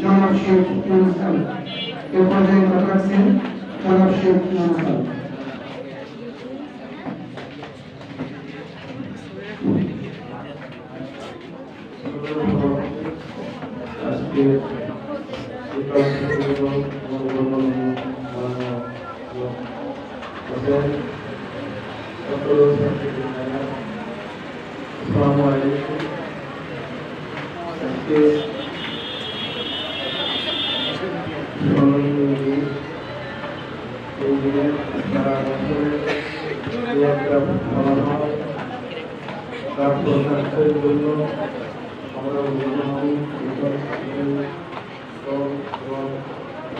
জনাব শেখ ইউনুস আলী এ পর্যায়ে কথা রাখছেন জনাব শেখ ইউনুস আলী আসসালামু তার প্রকাশের জন্য আমরা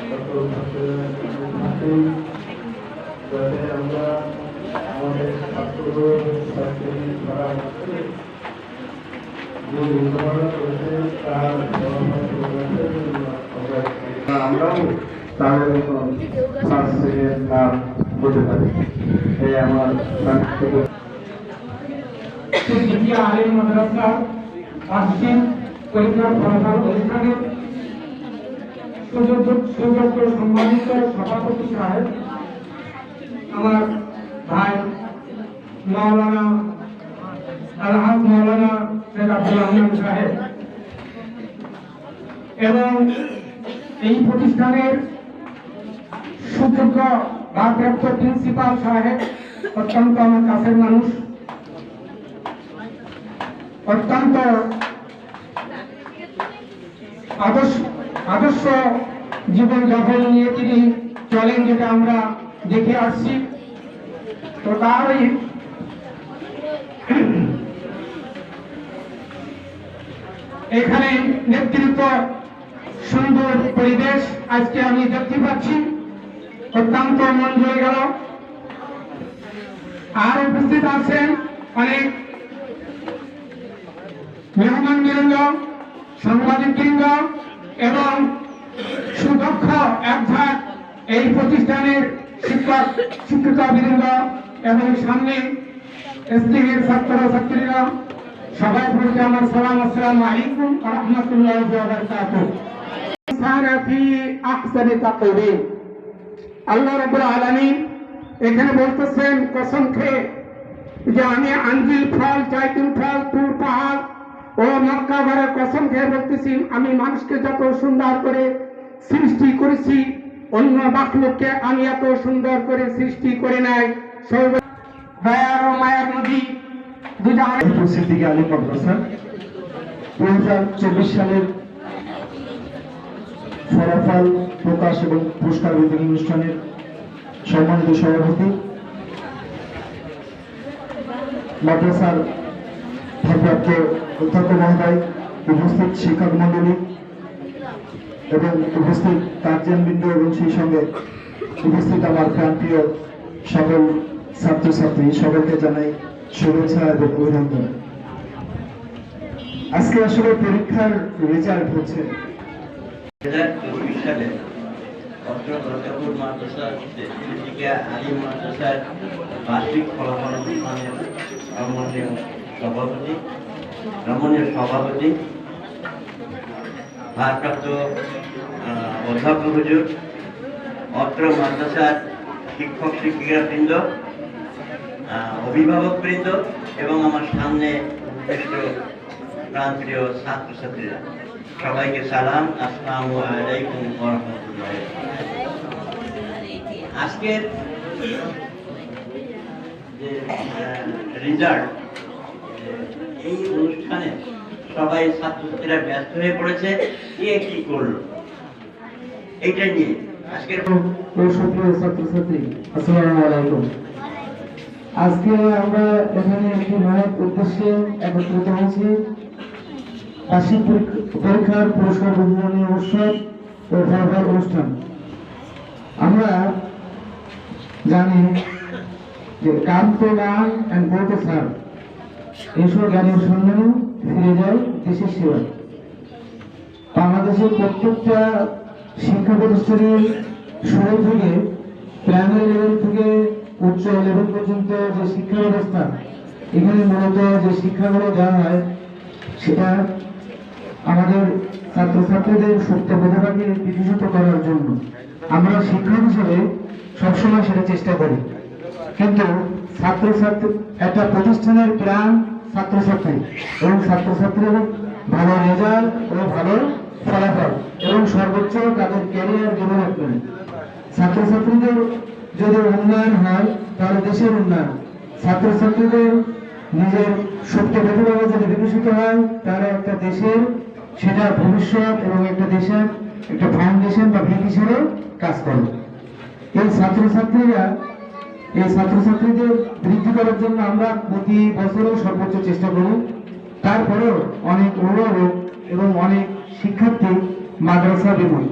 ছাত্রছাত্রীরা যাতে আমরা আমাদের ছাত্র ছাত্রী তারা যে লেখাপড়া করেছে তার আমরাও তাদের মতন ফার্স্ট সেকেন্ড নাম পারি আমার সিদ্দিকী আলিম মাদ্রাসা বার্ষিক পরীক্ষার ফলাফল অনুষ্ঠানে সুযোগ্য সুযোগ্য সম্মানিত সভাপতি সাহেব আমার ভাই মাওলানা আলহাজ মাওলানা শেখ আব্দুল রহমান সাহেব এবং এই প্রতিষ্ঠানের সুযোগ্য ভারপ্রাপ্ত প্রিন্সিপাল সাহেব, অত্যন্ত আমার কাছের মানুষ। অত্যন্ত আদর্শ আদর্শ জীবন যাপন নিয়ে তিনি চলেন যেটা আমরা দেখে আসছি। তো তারই এখানে নেতৃত্ব সুন্দর পরিবেশ আজকে আমি দেখতে পাচ্ছি। অত্যন্ত মন জয়ে গেল। আর উপস্থিত আছেন অনেক মেহমান বৃন্দ সাংবাদিক বৃন্দ এবং সুদক্ষ একঝাক এই প্রতিষ্ঠানের শিক্ষক শিক্ষিকা বৃন্দ এবং সামনে এসডিএর ছাত্র ছাত্রীরা, সবাই বলতে আমার সালাম, আসসালামু আলাইকুম রাহমাতুল্লাহি আল্লাহ আলামিন এখানে বলতেছেন ও মক্কা ঘরের কসম খেয়ে বলতেছি, আমি মানুষকে যত সুন্দর করে সৃষ্টি করেছি, অন্য বাকলোককে আমি এত সুন্দর করে সৃষ্টি করে নাই। সর্ব ও মায়ার নদী হাজার চব্বিশ সালের প্রকাশ এবং মাদ্রাসার অধ্যক্ষ মহোদয় উপস্থিত শিক্ষক মন্ডলী এবং উপস্থিত গার্জিয়ানবৃন্দ এবং সেই সঙ্গে উপস্থিত আমার প্রাণপ্রিয় সকল ছাত্রছাত্রী, সকলকে জানাই শুভেচ্ছা এবং অভিনন্দন। আজকে আসলে পরীক্ষার রেজাল্ট হচ্ছে। সভাপতি রমণীয় সভাপতি, ভারপ্রাপ্ত অধ্যক্ষ হুজুর অত্র মাদ্রাসার শিক্ষক শিক্ষিকা অভিভাবক বৃন্দ এবং আমার সামনে প্রান্তীয় ছাত্রছাত্রীরা। সবাইকে সালাম, আসসালামু আলাইকুম রাহমাতুল্লাহ আজকের যে রেজাল্ট এই অনুষ্ঠানে সবাই ছাত্রছাত্রীরা ব্যস্ত হয়ে পড়েছে। কে কি করল? এইটা নিয়ে আমরা পরীক্ষার পুরস্কার বিতরণী উৎসব অনুষ্ঠান। আমরা জানি যে কাম তো লার্ন অ্যান্ড এইসব জ্ঞানের সন্ধানে ফিরে যায় দেশের সেবা বাংলাদেশের প্রত্যেকটা শিক্ষা প্রতিষ্ঠানের শুরু থেকে প্রাইমারি লেভেল থেকে উচ্চ লেভেল পর্যন্ত যে শিক্ষা ব্যবস্থা, এখানে মূলত যে শিক্ষাগুলো দেওয়া হয়, সেটা আমাদের ছাত্রছাত্রীদের সত্য প্রতিভাকে বিকশিত করার জন্য। আমরা শিক্ষক হিসেবে সবসময় সেটা চেষ্টা করি। কিন্তু ছাত্রছাত্রী একটা প্রতিষ্ঠানের প্রাণ ছাত্রছাত্রী এবং ছাত্রছাত্রীর ভালো রেজাল্ট ও ভালো ফলাফল এবং সর্বোচ্চ তাদের ক্যারিয়ার ডেভেলপমেন্ট ছাত্রছাত্রীদের যদি উন্নয়ন হয়, তাহলে দেশের উন্নয়ন। ছাত্রছাত্রীদের নিজের সুপ্ত প্রতিভাবে যদি বিকশিত হয়, তাহলে একটা দেশের সেটা ভবিষ্যৎ এবং একটা দেশের একটা ফাউন্ডেশন বা ভিত হিসেবে কাজ করে এই ছাত্রছাত্রীরা এই ছাত্রছাত্রীদের বৃদ্ধি করার জন্য আমরা প্রতি বছরও সর্বোচ্চ চেষ্টা করি তারপরেও অনেক অভিভাবক এবং অনেক শিক্ষার্থী মাদ্রাসা বিমুখ।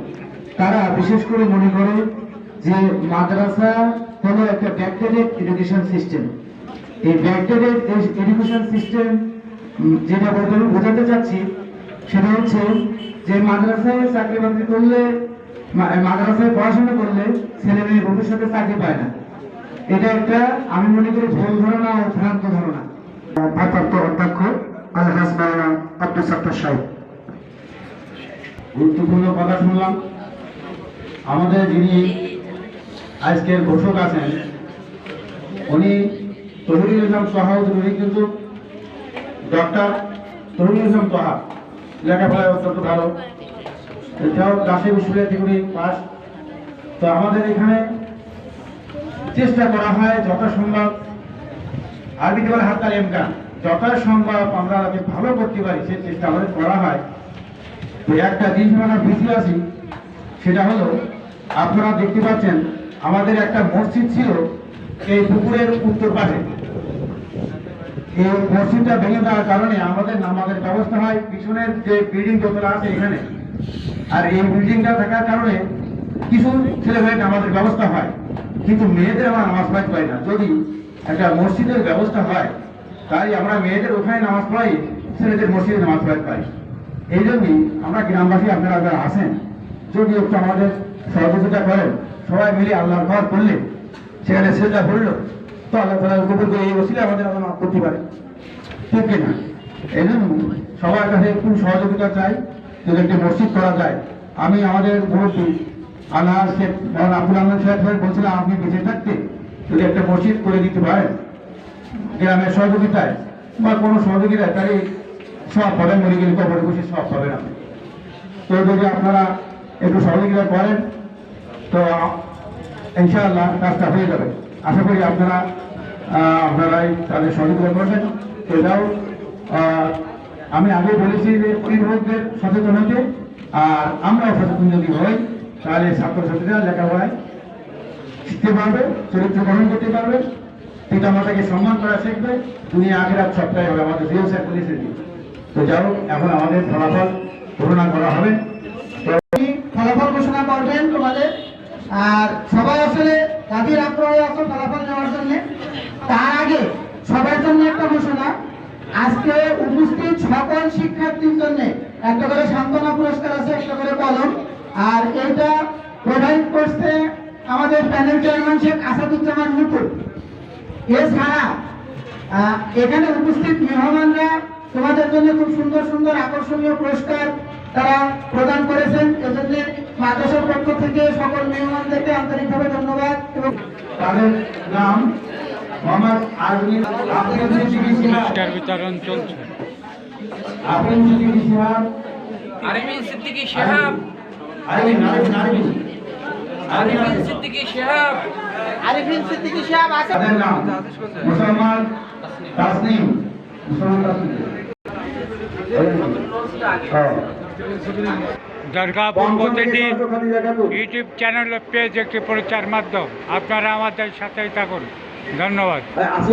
তারা বিশেষ করে মনে করে যে মাদ্রাসা হলো একটা ব্যাকটেরিয়াল এডুকেশন সিস্টেম। এই ব্যাকটেরিয়াল এডুকেশন সিস্টেম যেটা আমি বোঝাতে চাচ্ছি, সেটা হচ্ছে যে মাদ্রাসায় চাকরি বাকরি করলে মাদ্রাসায় পড়াশোনা করলে ছেলে মেয়ে ভবিষ্যতে চাকরি পায় না। এটা একটা আমি মনে করি ভুল ধারণা ও ভ্রান্ত ধারণা। ভারপ্রাপ্ত অধ্যক্ষ আলহাজ মাওলানা আব্দুল সত্তার সাহেব। গুরুত্বপূর্ণ কথা শুনলাম। আমাদের যিনি আজকের ঘোষক আছেন উনি তহিরুল ইসলাম তহাউদ্দিন উনি কিন্তু ডক্টর তহিরুল ইসলাম তহা লেখাপড়ায় অত্যন্ত ভালো। এছাড়াও রাজশাহী বিশ্ববিদ্যালয় থেকে উনি পাস তো আমাদের এখানে চেষ্টা করা হয়, যথাসম্ভব। আরবিতে বলে হাত তার এমকান যথাসম্ভব আমরা যাতে ভালো করতে পারি, সে চেষ্টা আমাদের করা হয়। তো একটা জিনিস আমরা বুঝতে আছি, সেটা হলো, আপনারা দেখতে পাচ্ছেন, আমাদের একটা মসজিদ ছিল এই পুকুরের উত্তর পাশে। এই মসজিদটা ভেঙে দেওয়ার কারণে আমাদের নামাজের ব্যবস্থা হয়, পিছনের যে বিল্ডিং দোতলা আছে এখানে। আর এই বিল্ডিংটা থাকার কারণে কিছু ছেলে মেয়ে নামাজের ব্যবস্থা হয়। কিন্তু মেয়েদের আমরা নামাজ পড়াইতে পারি না। যদি একটা মসজিদের ব্যবস্থা হয় তাই আমরা মেয়েদের ওখানে নামাজ পড়াই, ছেলেদের মসজিদে নামাজ পড়াইতে পারি। এই জন্যই আমরা গ্রামবাসী আপনারা যারা আসেন যদি একটু আমাদের সহযোগিতা করেন, সবাই মিলে আল্লাহর ঘর করলে, সেখানে সেটা ভরলো তো আল্লাহ তালা কবুল করে এই ওসিলে আমাদের আমরা করতে পারে। ঠিক কিনা? এই জন্য সবার কাছে একটু সহযোগিতা চাই, যদি একটি মসজিদ করা যায়। আমি আমাদের মুরব্বী আল্লাহ মৌলানা আব্দুল আহমেদ সাহেব সাহেব বলছিলাম আপনি বেঁচে থাকতে যদি একটা মসজিদ করে দিতে পারেন, গ্রামের সহযোগিতায় বা কোনো সহযোগিতায়, তাহলে সব পাবেন মরে গেলে কবরে বসে সব পাবেন আপনি। তো যদি আপনারা একটু সহযোগিতা করেন, তো ইনশাআল্লাহ কাজটা হয়ে যাবে। আশা করি আপনারা আপনারাই তাদের সহযোগিতা করবেন। এটাও আমি আগে বলেছি যে অভিভাবকদের সচেতন হতে আর আমরাও সচেতন যদি হই তাহলে ছাত্রছাত্রীরা লেখাপড়ায় শিখতে পারবে, চরিত্র গ্রহণ করতে পারবে। পিতা মাতাকে সম্মান করা শিখবে। দুনিয়া আখেরাত সবটাই হবে, আমাদের জিও স্যার পুলিশের তো যাও এখন আমাদের ফলাফল ঘোষণা করা হবে। ফলাফল ঘোষণা করবেন তোমাদের। আর সবাই আসলে তাদের আগ্রহে আছে ফলাফল নেওয়ার জন্য? তার আগে সবার জন্য একটা ঘোষণা। আজকে উপস্থিত সকল শিক্ষার্থীর জন্য একটা করে সান্ত্বনা পুরস্কার আছে, একটা করে কলম। আর এটা প্রোভাইড করছে আমাদের প্যানেল চেয়ারম্যান শেখ আসাদুজ্জামান মুকুল এছাড়া এখানে উপস্থিত মেহমানরা তোমাদের জন্য খুব সুন্দর সুন্দর আকর্ষণীয় পুরস্কার তারা প্রদান করেছেন। এজন্য মাদ্রাসার পক্ষ থেকে সকল মেহমানদেরকে আন্তরিকভাবে ধন্যবাদ এবং তাদের নাম মোহাম্মদ আজমির পুরস্কার বিতরণ চলছে। আফরিন সিদ্দিকী সিহাব আরিফিন সিদ্দিকী শেহাব আরিফিন আরিফিন আরিফিন আরিফিন সিদ্দিকী শেহাব আরিফিন সিদ্দিকী সাহেব আছে তাদের নাম মুসলমান তাসনিম। মুসলমান তাসনিম। দরগা পূর্বতিথি ইউটিউব চ্যানেল পেজ একটি প্রচার মাধ্যম। আপনারা আমাদের সাথেই থাকুন। ধন্যবাদ। আসি